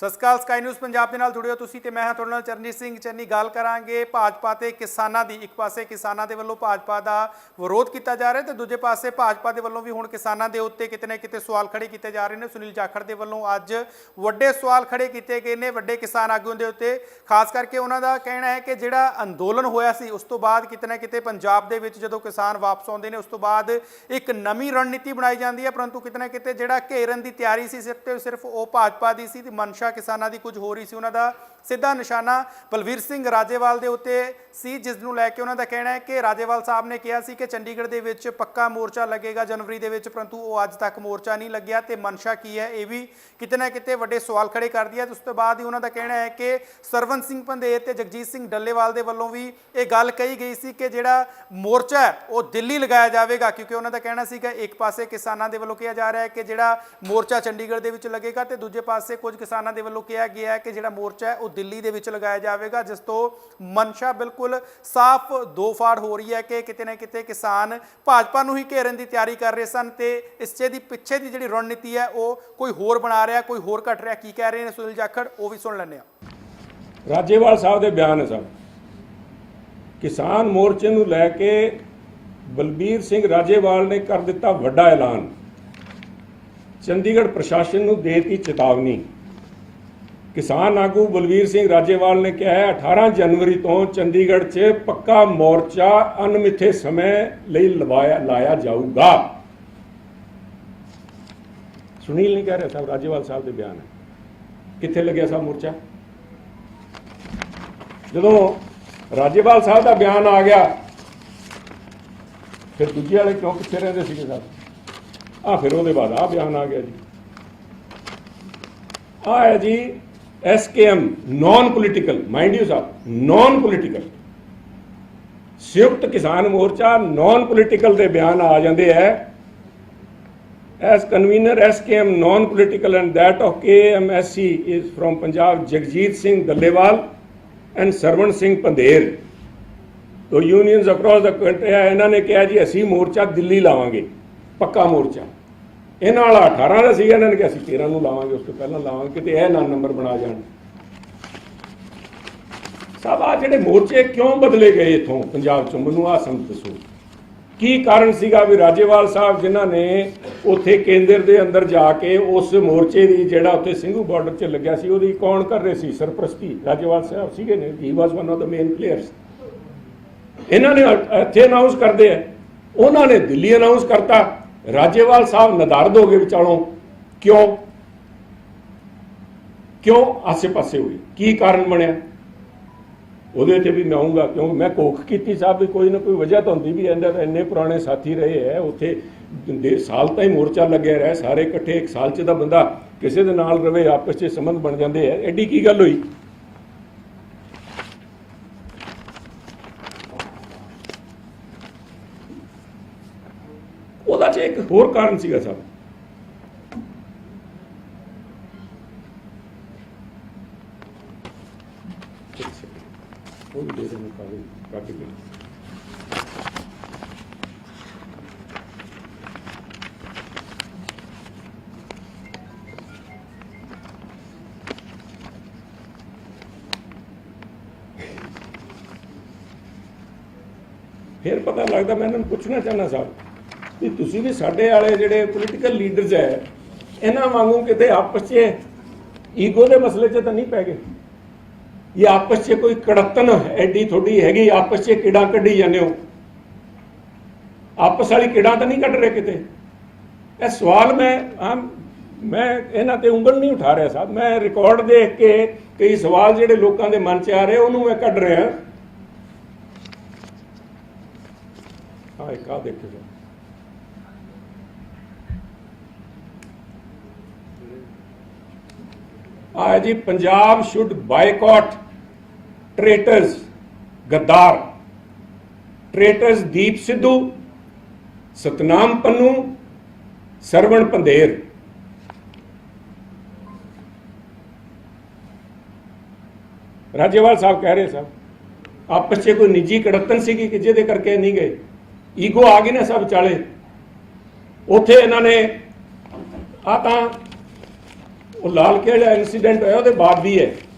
ਸਤਿ ਸ਼੍ਰੀ ਅਕਾਲ ਸਕਾਈ ਨਿਊਜ਼ ਪੰਜਾਬ ਦੇ ਨਾਲ ਜੁੜਿਓ ਤੁਸੀਂ ਤੇ ਮੈਂ ਹਾਂ ਤੁਹਾਡੇ ਨਾਲ ਚਰਨਜੀਤ ਸਿੰਘ। ਚੰਨੀ, ਗੱਲ ਕਰਾਂਗੇ ਭਾਜਪਾ ਤੇ ਕਿਸਾਨਾਂ ਦੀ। ਇੱਕ ਪਾਸੇ ਕਿਸਾਨਾਂ ਦੇ ਵੱਲੋਂ ਭਾਜਪਾ ਦਾ ਵਿਰੋਧ ਕੀਤਾ ਜਾ ਰਿਹਾ ਤੇ ਦੂਜੇ ਪਾਸੇ ਭਾਜਪਾ ਦੇ ਵੱਲੋਂ ਵੀ ਹੁਣ ਕਿਸਾਨਾਂ ਦੇ ਉੱਤੇ ਕਿਤੇ ਨਾ ਕਿਤੇ ਸਵਾਲ ਖੜੇ ਕੀਤੇ ਜਾ ਰਹੇ ਨੇ। ਸੁਨੀਲ ਜਾਖੜ ਦੇ ਵੱਲੋਂ ਅੱਜ ਵੱਡੇ ਸਵਾਲ ਖੜੇ ਕੀਤੇ ਗਏ ਨੇ ਵੱਡੇ ਕਿਸਾਨ ਆਗੂਆਂ ਦੇ ਉੱਤੇ। ਖਾਸ ਕਰਕੇ ਉਹਨਾਂ ਦਾ ਕਹਿਣਾ ਹੈ ਕਿ ਜਿਹੜਾ ਅੰਦੋਲਨ ਹੋਇਆ ਸੀ, ਉਸ ਤੋਂ ਬਾਅਦ ਕਿਤੇ ਨਾ ਕਿਤੇ ਪੰਜਾਬ ਦੇ ਵਿੱਚ ਜਦੋਂ ਕਿਸਾਨ ਵਾਪਸ ਆਉਂਦੇ ਨੇ, ਉਸ ਤੋਂ ਬਾਅਦ ਇੱਕ ਨਵੀਂ ਰਣਨੀਤੀ ਬਣਾਈ ਜਾਂਦੀ ਹੈ, ਪਰੰਤੂ ਕਿਤੇ ਨਾ ਕਿਤੇ ਜਿਹੜਾ ਘੇਰਨ ਦੀ ਤਿਆਰੀ ਸੀ, ਸਿਰਫ ਤੇ ਸਿਰਫ ਉਹ ਭਾਜਪਾ ਦੀ ਸੀ, ਤੇ ਮਨਸ਼ਾ ਕਿਸਾਨਾਂ ਦੀ ਕੁਝ ਹੋ ਰਹੀ ਸੀ, ਉਹਨਾਂ ਦਾ ਸਿੱਧਾ ਨਿਸ਼ਾਨਾ ਬਲਵੀਰ ਸਿੰਘ ਰਾਜੇਵਾਲ ਦੇ ਉੱਤੇ ਸੀ, ਜਿਸ ਨੂੰ ਲੈ ਕੇ ਉਹਨਾਂ ਦਾ ਕਹਿਣਾ ਹੈ ਕਿ ਰਾਜੇਵਾਲ ਸਾਹਿਬ ਨੇ ਕਿਹਾ ਸੀ ਕਿ ਚੰਡੀਗੜ੍ਹ ਦੇ ਵਿੱਚ ਪੱਕਾ ਮੋਰਚਾ ਲੱਗੇਗਾ, ਜਨਵਰੀ ਦੇ ਵਿੱਚ, ਪਰੰਤੂ ਉਹ ਅੱਜ ਤੱਕ ਮੋਰਚਾ ਨਹੀਂ ਲੱਗਿਆ ਤੇ ਮਨਸ਼ਾ ਕੀ ਹੈ, ਇਹ ਵੀ ਕਿਤੇ ਨਾ ਕਿਤੇ ਵੱਡੇ ਸਵਾਲ ਖੜੇ ਕਰਦੀ ਹੈ। ਤੇ ਉਸ ਤੋਂ ਬਾਅਦ ਹੀ ਉਹਨਾਂ ਦਾ ਕਹਿਣਾ ਹੈ ਕਿ ਸਰਵਨ ਸਿੰਘ ਪੰਧੇਰ ਤੇ ਜਗਜੀਤ ਸਿੰਘ ਡੱਲੇਵਾਲ ਦੇ ਵੱਲੋਂ ਵੀ ਇਹ ਗੱਲ ਕਹੀ ਗਈ ਸੀ ਕਿ ਜਿਹੜਾ ਮੋਰਚਾ ਹੈ, ਉਹ ਦਿੱਲੀ ਲਗਾਇਆ ਜਾਵੇਗਾ, ਕਿਉਂਕਿ ਉਹਨਾਂ ਦਾ ਕਹਿਣਾ ਸੀ ਕਿ ਇੱਕ ਪਾਸੇ ਕਿਸਾਨਾਂ ਦੇ ਵੱਲੋਂ ਕਿਹਾ ਜਾ ਰਿਹਾ ਹੈ ਕਿ ਜਿਹੜਾ ਮੋਰਚਾ ਚੰਡੀਗੜ੍ਹ ਦੇ ਵਿੱਚ ਲੱਗੇਗਾ ਤੇ ਦੂਜੇ ਪਾਸੇ ਕੁਝ ਕਿਸਾਨਾਂ ਦੇ ਵੱਲੋਂ ਕਿਹਾ ਗਿਆ ਹੈ ਕਿ ਜਿਹੜਾ ਮੋਰਚਾ ਹੈ, ਉਹ ਦਿੱਲੀ ਦੇ ਵਿੱਚ ਲਗਾਇਆ ਜਾਵੇਗਾ, ਜਿਸ ਤੋਂ ਮਨਸ਼ਾ ਬਿਲਕੁਲ ਸਾਫ਼ ਦੋ ਫਾੜ ਹੋ ਰਹੀ ਹੈ ਕਿ ਕਿਤੇ ਨਾ ਕਿਤੇ ਕਿਸਾਨ ਭਾਜਪਾ ਨੂੰ ਹੀ ਘੇਰਨ ਦੀ ਤਿਆਰੀ ਕਰ ਰਹੇ ਸਨ ਤੇ ਇਸ ਦੀ ਪਿੱਛੇ ਦੀ ਜਿਹੜੀ ਰਣਨੀਤੀ ਹੈ, ਉਹ ਕੋਈ ਹੋਰ ਬਣਾ ਰਿਹਾ, ਕੋਈ ਹੋਰ ਘਟ ਰਿਹਾ, ਕੀ ਕਹਿ ਰਹੇ ਨੇ ਸੁਨੀਲ ਜਾਖੜ, ਉਹ ਵੀ ਸੁਣ ਲੈਂਦੇ ਆ ਰਾਜੇਵਾਲ ਸਾਹਿਬ ਦੇ ਬਿਆਨ ਸਭ ਕਿਸਾਨ ਮੋਰਚੇ ਨੂੰ ਲੈ ਕੇ ਬਲਬੀਰ ਸਿੰਘ ਰਾਜੇਵਾਲ ਨੇ ਕਰ ਦਿੱਤਾ ਵੱਡਾ ਐਲਾਨ। ਚੰਡੀਗੜ੍ਹ ਪ੍ਰਸ਼ਾਸਨ ਨੂੰ ਦੇਤੀ ਚੇਤਾਵਨੀ। ਕਿਸਾਨ ਆਗੂ ਬਲਬੀਰ ਸਿੰਘ ਰਾਜੇਵਾਲ ਨੇ ਕਿਹਾ ਹੈ 18 ਜਨਵਰੀ ਤੋਂ ਚੰਡੀਗੜ੍ਹ 'ਚ ਪੱਕਾ ਮੋਰਚਾ ਅਨਮਿੱਥੇ ਸਮੇਂ ਲਈ ਲਵਾਇਆ ਲਾਇਆ ਜਾਊਗਾ। ਸੁਨੀਲ ਨਹੀਂ ਕਹਿ ਰਿਹਾ ਸਾਹਿਬ, ਰਾਜੇਵਾਲ ਸਾਹਿਬ ਦੇ ਬਿਆਨ ਹੈ। ਕਿੱਥੇ ਲੱਗਿਆ ਸਾਹਿਬ ਮੋਰਚਾ? ਜਦੋਂ ਰਾਜੇਵਾਲ ਸਾਹਿਬ ਦਾ ਬਿਆਨ ਆ ਗਿਆ, ਫਿਰ ਦੂਜੇ ਵਾਲੇ ਕਿਉਂ ਕਿੱਥੇ ਰਹਿੰਦੇ ਸੀਗੇ ਸਾਹਿਬ? ਆ ਫਿਰ ਉਹਦੇ ਬਾਅਦ ਆ ਬਿਆਨ ਆ ਗਿਆ ਜੀ। ਆ ਹੈ ਜੀ SKM non political mind you साहब नॉन पॉलिटिकल ਸੰਯੁਕਤ ਕਿਸਾਨ ਮੋਰਚਾ ਨਾਨ ਪੋਲੀਟੀਕਲ ਦੇ ਬਿਆਨ ਆ ਜਾਂਦੇ ਐ as convener SKM non political and that of KMSC is from Punjab Jagjit Singh Dallewal and Sarwan Singh Pandher ਤੋਂ ਯੂਨੀਅਨਸ ਅਕ੍ਰੋਸ ਦਾ ਕੰਟਰੀ ਇਹਨਾਂ ਨੇ ਕਿਹਾ ਜੀ ਅਸੀਂ ਮੋਰਚਾ ਦਿੱਲੀ ਲਾਵਾਂਗੇ ਪੱਕਾ ਮੋਰਚਾ ਇਹਨਾਂ ਵਾਲਾ 18 ਦਾ ਸੀਗਾ, ਇਹਨਾਂ ਨੇ ਕਿਹਾ ਅਸੀਂ 13 ਨੂੰ ਲਾਵਾਂਗੇ, ਉਸ ਤੋਂ ਪਹਿਲਾਂ ਲਾਵਾਂਗੇ, ਕਿਤੇ ਇਹ ਨਾ ਨੰਬਰ ਬਣਾ ਜਾਣ। ਸਭ ਆ ਜਿਹੜੇ ਮੋਰਚੇ ਕਿਉਂ ਬਦਲੇ ਗਏ ਇਥੋਂ ਪੰਜਾਬ ਚੋਂ? ਮੈਨੂੰ ਆ ਸਮਝ ਦੱਸੋ। ਕੀ ਕਾਰਨ ਸੀਗਾ ਵੀ ਰਾਜੇਵਾਲ ਸਾਹਿਬ ਜਿਨ੍ਹਾਂ ਨੇ ਉੱਥੇ ਕੇਂਦਰ ਦੇ ਅੰਦਰ ਜਾ ਕੇ ਉਸ ਮੋਰਚੇ ਦੀ ਜਿਹੜਾ ਉੱਥੇ ਸਿੰਘੂ ਬਾਰਡਰ 'ਚ ਲੱਗਿਆ ਸੀ, ਉਹਦੀ ਕੌਣ ਕਰ ਰਹੇ ਸੀ? ਸਰਪ੍ਰਸਤੀ ਰਾਜੇਵਾਲ ਸਾਹਿਬ ਸੀਗੇ ਨੇ ਹੀ was one of the main players ਇਹਨਾਂ ਨੇ ਇੱਥੇ ਅਨਾਉਂਸ ਕਰਦੇ ਆ। ਉਹਨਾਂ ਨੇ ਦਿੱਲੀ ਅਨਾਉਂਸ ਕਰਤਾ। ਰਾਜੇਵਾਲ ਸਾਹਿਬ ਨਦਾਰਦ ਹੋ ਗਏ ਵਿਚਾਲੋਂ? ਕਿਉਂ? ਕਿਉਂ ਆਸੇ-ਪਾਸੇ ਹੋਏ? ਕੀ ਕਾਰਨ ਬਣਿਆ? ਉਹਦੇ ਤੇ ਵੀ ਮੈਂ ਆਉਂਗਾ ਕਿਉਂਕਿ ਮੈਂ ਕੋਖ ਕੀਤੀ ਸਾਹਿਬ ਵੀ ਕੋਈ ਨਾ ਕੋਈ ਵਜ੍ਹਾ ਤਾਂ ਹੁੰਦੀ ਵੀ ਇਹਦਾ ਤਾਂ ਇੰਨੇ ਪੁਰਾਣੇ ਸਾਥੀ ਰਹੇ ਹੈ ਉੱਥੇ ਦੇ ਸਾਲ ਤਾਂ ਹੀ ਮੋਰਚਾ ਲੱਗਿਆ ਰਿਹਾ, ਸਾਰੇ ਇਕੱਠੇ ਇੱਕ ਸਾਲ ਚ ਦਾ ਬੰਦਾ ਕਿਸੇ ਦੇ ਨਾਲ ਰਵੇ, ਆਪਸ ਚ ਸੰਬੰਧ ਬਣ ਜਾਂਦੇ ਐ। ਐਡੀ ਕੀ ਗੱਲ ਹੋਈ ਉਹਦਾ ਚ ਇੱਕ ਹੋਰ ਕਾਰਨ ਸੀਗਾ ਸਾਹਿਬ ਉਹ ਦੇ ਦੇ ਮੈਂ ਕਾਗਜ਼ ਕਾਪੀ ਫਿਰ ਪਤਾ ਲੱਗਦਾ ਮੈਂ ਇਹਨਾਂ ਨੂੰ ਪੁੱਛਣਾ ਚਾਹਨਾ ਸਾਹਿਬ ਵੀ ਤੁਸੀਂ ਵੀ ਸਾਡੇ ਵਾਲੇ ਜਿਹੜੇ ਪੋਲੀਟੀਕਲ ਲੀਡਰਸ ਹੈ ਇਹਨਾਂ ਵਾਂਗੂ ਕਿਤੇ ਆਪਸ 'ਚ ਈਗੋ ਦੇ ਮਸਲੇ 'ਚ ਤਾਂ ਨਹੀਂ ਪੈ ਗਏ? ਇਹ ਆਪਸ 'ਚ ਕੋਈ ਕੜਤਨ ਐਡੀ ਥੋੜੀ ਹੈਗੀ, ਆਪਸ 'ਚ ਕਿਹੜਾ ਕੱਢੀ ਜਾਂਦੇ ਹੋ? ਆਪਸ ਵਾਲੀ ਕਿਹੜਾ ਤਾਂ ਨਹੀਂ ਕੱਢ ਰਹੇ ਕਿਤੇ? ਇਹ ਸਵਾਲ ਮੈਂ ਆਮ ਮੈਂ ਇਹਨਾਂ ਤੇ ਉਂਗਲ ਨਹੀਂ ਉਠਾ ਰਿਹਾ ਸਾਹਿਬ। ਮੈਂ ਰਿਕਾਰਡ ਦੇਖ ਕੇ ਕਈ ਸਵਾਲ ਜਿਹੜੇ ਲੋਕਾਂ ਦੇ ਮਨ 'ਚ ਆ ਰਹੇ, ਉਹਨੂੰ ਮੈਂ ਕੱਢ ਰਿਹਾ। ਹਾਂ ਇੱਕ ਆ ਦੇਖੋ ਜੀ ਜੀ, ਪੰਜਾਬ ਸ਼ੁੱਡ ਬਾਈਕਾਟ ਟ੍ਰੇਟਰਸ ਗੱਦਾਰ। ਟ੍ਰੇਟਰਸ ਦੀਪ ਸਿੱਧੂ, ਸਤਨਾਮ ਪੰਨੂ, ਸਰਵਣ ਪੰਧੇਰ। ਰਾਜੇਵਾਲ ਸਾਹਿਬ ਕਹਿ ਰਹੇ ਸਭ ਆਪਸ 'ਚ ਕੋਈ ਨਿੱਜੀ ਕੜਤਨ ਸੀਗੀ ਕਿ ਜਿਹਦੇ ਕਰਕੇ ਨਹੀਂ ਗਏ? ਈਗੋ ਆ ਗਈ ਨਾ ਸਭ ਚਾਲੇ ਉੱਥੇ ਇਹਨਾਂ ਨੇ ਆ ਤਾਂ ਉਹ ਲਾਲ ਕਿਲ੍ਹਾ ਜਿਹੜਾ ਇਨਸੀਡੈਂਟ ਹੋਇਆ ਉਹਦੇ ਬਾਅਦ ਦੀ ਹੈ।